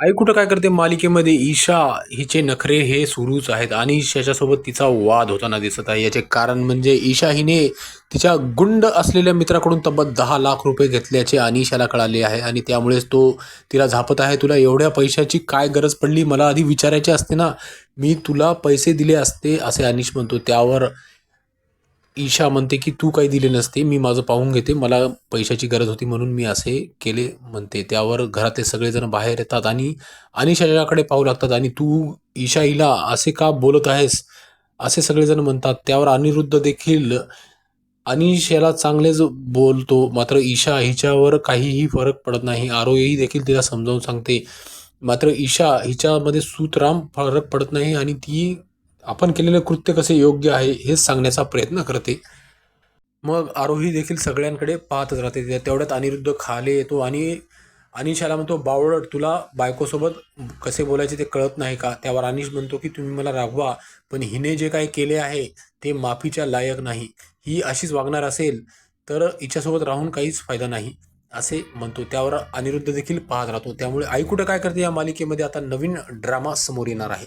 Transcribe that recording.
आई कुठं काय करते? मालिकेमध्ये ईशा हिचे नखरे हे सुरूच आहेत आणि ईशाच्यासोबत तिचा वाद होताना दिसत आहे. याचे कारण म्हणजे ईशा हिने तिच्या गुंड असलेल्या मित्राकडून तब्बल दहा लाख रुपये घेतल्याचे अनिशाला कळाले आहे आणि त्यामुळेच तो तिला झापत आहे. तुला एवढ्या पैशाची काय गरज पडली? मला आधी विचारायची असते ना. मी तुला पैसे दिले असते असे अनिश म्हणतो. त्यावर ईशा म्हणते की तू काही दिले नसते मी माझं पाहून घेते मला पैशाची गरज होती म्हणून मी असे केले म्हणते. त्यावर घरातले सगळेजण बाहेर येतात आणि अनिशाच्याकडे पाहू लागतात आणि तू ईशा हिला असे का बोलत आहेस? असे सगळेजण म्हणतात. त्यावर अनिरुद्ध देखील अनिश याला चांगलेच बोलतो. मात्र ईशा हिच्यावर काहीही फरक पडत नाही. आरोही देखील तिला समजावून सांगते. मात्र ईशा हिच्यामध्ये सूतराम फरक पडत नाही आणि ती आपण केलेलं कृत्य कसे योग्य आहे हेच सांगण्याचा प्रयत्न करते. मग आरोही देखील सगळ्यांकडे पाहतच राहते. तेवढ्यात अनिरुद्ध खाली येतो आणि अनिशाला म्हणतो बावळट तुला बायकोसोबत कसे बोलायचे ते कळत नाही का? त्यावर अनिश म्हणतो की तुम्ही मला रागवा पण हिने जे काही केले आहे ते माफीच्या लायक नाही. ही अशीच वागणार असेल तर हिच्यासोबत राहून काहीच फायदा नाही असे म्हणतो. त्यावर अनिरुद्ध देखील पाहत राहतो. त्यामुळे आई कुठं काय करते या मालिकेमध्ये? आता नवीन ड्रामा समोर येणार आहे.